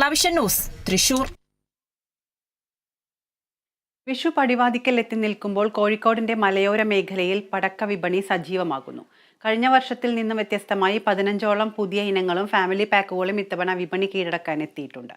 ലവിഷൻ news Thrissur. Vishu പടിവാതിക്കൽ എത്തി നിൽക്കുമ്പോൾ കോഴിക്കോടിന്റെ മലയോര മേഖലയിൽ പടക്ക വിപണി സജീവമാകുന്നു. കഴിഞ്ഞ വർഷത്തിൽ നിന്നും വ്യത്യസ്തമായി പതിനഞ്ചോളം പുതിയ ഇനങ്ങളും ഫാമിലി പാക്കുകളും ഇത്തവണ വിപണി കീഴടക്കാൻ എത്തിയിട്ടുണ്ട്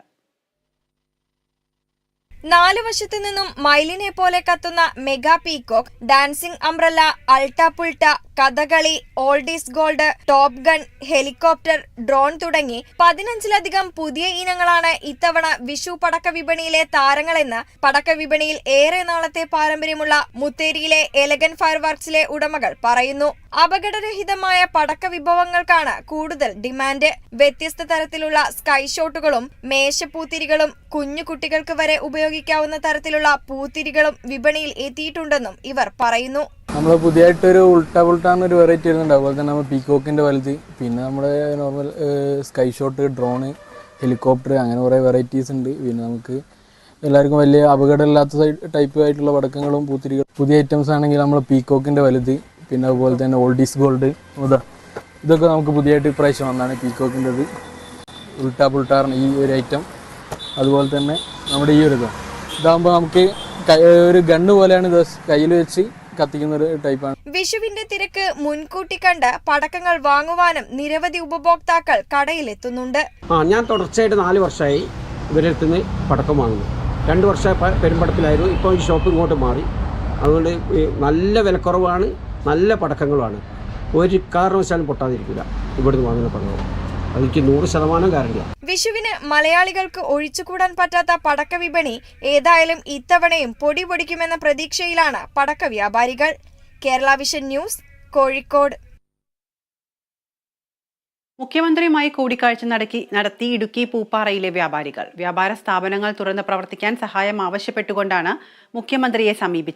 നാലു വശത്തു നിന്നും മൈലിനെ പോലെ കത്തുന്ന മെഗാ പീകോക്ക് ഡാൻസിംഗ് അംബ്രല്ല അൾട്ട പുൾട്ട Kathakali oldies gold top gun helicopter drone തുടങ്ങി പതിനഞ്ചിലധികം പുതിയ ഇനങ്ങളാണ് ഇത്തവണ വിഷു പടക്ക വിപണിയിലെ താരങ്ങളെന്ന് പടക്ക വിപണിയിൽ ഏറെ നാളത്തെ പാരമ്പര്യമുള്ള മുത്തേരിയിലെ എലഗൻ ഫയർ വർക്സിലെ ഉടമകൾ പറയുന്നു. അപകടരഹിതമായ പടക്ക വിഭവങ്ങൾക്കാണ് കൂടുതൽ ഡിമാൻഡ്. വ്യത്യസ്ത തരത്തിലുള്ള സ്കൈ ഷോട്ടുകളും മേശപ്പൂത്തിരികളും കുഞ്ഞു കുട്ടികൾക്ക് വരെ ഉപയോഗിക്കാവുന്ന തരത്തിലുള്ള പൂത്തിരികളും വിപണിയിൽ എത്തിയിട്ടുണ്ടെന്നും ഇവർ പറയുന്നു. നമ്മൾ പുതിയതായിട്ടൊരു ഉൾട്ട പുൾട്ട ഒരു വെറൈറ്റി വരുന്നുണ്ട്. അതുപോലെ തന്നെ നമ്മൾ പീക്കോക്കിന്റെ വലുത് പിന്നെ നമ്മുടെ normal sky shot drone helicopter അങ്ങനെ കുറേ വെറൈറ്റീസ് ഉണ്ട്. പിന്നെ നമുക്ക് എല്ലാവർക്കും വലിയ അപകടമില്ലാത്ത ടൈപ്പ് ആയിട്ടുള്ള പടക്കങ്ങളും പൂത്തിരികൾ പുതിയ ഐറ്റംസ് ആണെങ്കിൽ നമ്മൾ പീക്കോക്കിന്റെ വലുത് പിന്നെ അതുപോലെ തന്നെ ഓൾഡീസ് ഗോൾഡ് ഇതാ ഇതൊക്കെ നമുക്ക് പുതിയതായിട്ട് ഇപ്രാവശ്യം വന്നതാണ് പീക്കോക്കിന്റെത് ഉൾട്ട പുൾട്ടാറിന് ഈ ഒരു ഐറ്റം അതുപോലെ തന്നെ നമ്മുടെ ഈ ഒരു ഇതാ. ഇതാകുമ്പോൾ നമുക്ക് ഒരു ഗണ്ണ് പോലെയാണ് ഇത്. കയ്യിൽ വെച്ച് കത്തിക്കുന്ന ഒരു ടൈപ്പാണ്. വിഷുവിന്റെ തിരക്ക് മുൻകൂട്ടി കണ്ട് പടക്കങ്ങൾ വാങ്ങുവാനും നിരവധി ഉപഭോക്താക്കൾ കടയിലെത്തുന്നുണ്ട്. ആ ഞാൻ തുടർച്ചയായിട്ട് നാല് വർഷമായി ഇവരുടെ അടുത്ത് നിന്ന് പടക്കം വാങ്ങുന്നു. രണ്ട് വർഷം പെരുമ്പടത്തിലായിരുന്നു ഇപ്പോൾ ഈ ഷോപ്പ് ഇങ്ങോട്ട് മാറി. അതുകൊണ്ട് നല്ല വിലക്കുറവാണ് നല്ല പടക്കങ്ങളാണ് ഒരു കാരണവശാലും പൊട്ടാതിരിക്കില്ല ഇവിടുന്ന് വാങ്ങുന്ന പടക്കം. അതെനിക്ക് നൂറ് ശതമാനം ഗ്യാരണ്ടിയാണ് വിഷുവിന് മലയാളികൾക്ക് ഒഴിച്ചുകൂടാൻ പറ്റാത്ത പടക്ക വിപണി ഏതായാലും ഇത്തവണയും പൊടി പൊടിക്കുമെന്ന പ്രതീക്ഷയിലാണ് പടക്ക വ്യാപാരികൾ. Kerala vision news Kozhikode. മുഖ്യമന്ത്രിയുമായി കൂടിക്കാഴ്ച നടക്കി നടത്തി ഇടുക്കി പൂപ്പാറയിലെ വ്യാപാരികൾ. വ്യാപാര സ്ഥാപനങ്ങൾ തുറന്ന് പ്രവർത്തിക്കാൻ സഹായം ആവശ്യപ്പെട്ടുകൊണ്ടാണ് മുഖ്യമന്ത്രിയെ സമീപിച്ചത്.